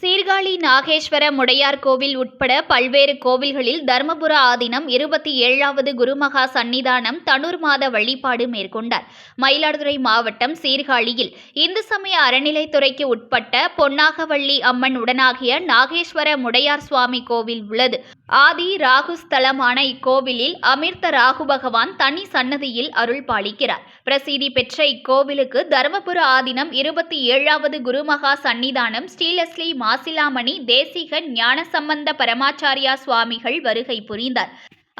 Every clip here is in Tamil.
സി நாகேஸ்வர முடையார் கோவில் உட்பட பல்வேறு கோவில்களில் தர்மபுர ஆதீனம் இருபத்தி ஏழாவது குருமகா சன்னிதானம் தனுர் மாத வழிபாடு மேற்கொண்டார். மயிலாடுதுறை மாவட்டம் சீர்காழியில் இந்து சமய அறநிலைத்துறைக்கு உட்பட்ட பொன்னாகவள்ளி அம்மன் உடனாகிய நாகேஸ்வர முடையார் சுவாமி கோவில் உள்ளது. ஆதி ராகு ஸ்தலமான இக்கோவிலில் அமிர்த ராகு பகவான் தனி சன்னதியில் அருள் பாலிக்கிறார். பிரசித்தி பெற்ற இக்கோவிலுக்கு தர்மபுர ஆதீனம் இருபத்தி ஏழாவது குருமகா சன்னிதானம் ஸ்ரீலஸ்ரீ சிந்தாமணி தேசிக ஞானசம்பந்த பரமாச்சாரியா சுவாமிகள் வருகை புரிந்தார்.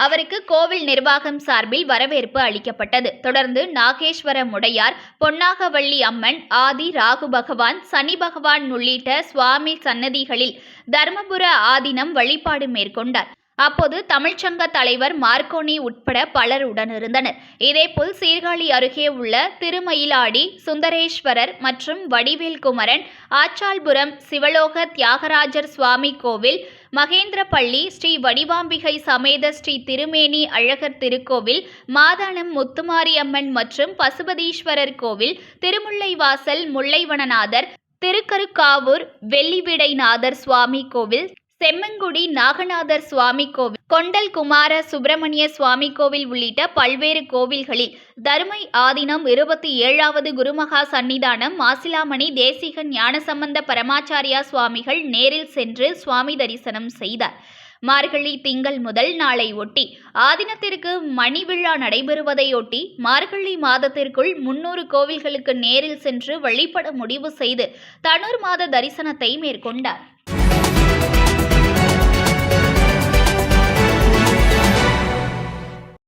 அவருக்கு கோவில் நிர்வாகம் சார்பில் வரவேற்பு அளிக்கப்பட்டது. தொடர்ந்து நாகேஸ்வர முடையார் பொன்னாகவள்ளி அம்மன் ஆதி ராகு பகவான் சனி பகவான் உள்ளிட்ட சுவாமி சன்னதிகளில் தர்மபுர ஆதீனம் வழிபாடு மேற்கொண்டார். அப்போது தமிழ்ச்சங்க தலைவர் மார்க்கோனி உட்பட பலர் உடனிருந்தனர். இதேபோல் சீர்காழி அருகே உள்ள திருமயிலாடி சுந்தரேஸ்வரர் மற்றும் வடிவேல் குமரன் ஆச்சால்புரம் சிவலோக தியாகராஜர் சுவாமி கோவில் மகேந்திரப்பள்ளி ஸ்ரீ வடிவாம்பிகை சமேத ஸ்ரீ திருமேனி அழகர் திருக்கோவில் மாதானம் முத்துமாரி அம்மன் மற்றும் பசுபதீஸ்வரர் கோவில் திருமுல்லைவாசல் முல்லைவனநாதர் திருக்கருக்காவூர் வெள்ளிவிடைநாதர் சுவாமி கோவில் செம்மங்குடி நாகநாதர் சுவாமி கோவில் கொண்டல் குமார சுப்பிரமணிய சுவாமி கோவில் உள்ளிட்ட பல்வேறு கோவில்களில் தருமை ஆதீனம் இருபத்தி ஏழாவது குருமகா சன்னிதானம் மாசிலாமணி தேசிக ஞானசம்பந்த பரமாச்சாரியா சுவாமிகள் நேரில் சென்று சுவாமி தரிசனம் செய்தார். மார்கழி திங்கள் முதல் நாளை ஒட்டி ஆதினத்திற்கு மணி விழா நடைபெறுவதையொட்டி மார்கழி மாதத்திற்குள் முன்னூறு கோவில்களுக்கு நேரில் சென்று வழிபட முடிவு செய்து தனுர் மாத தரிசனத்தை மேற்கொண்டார்.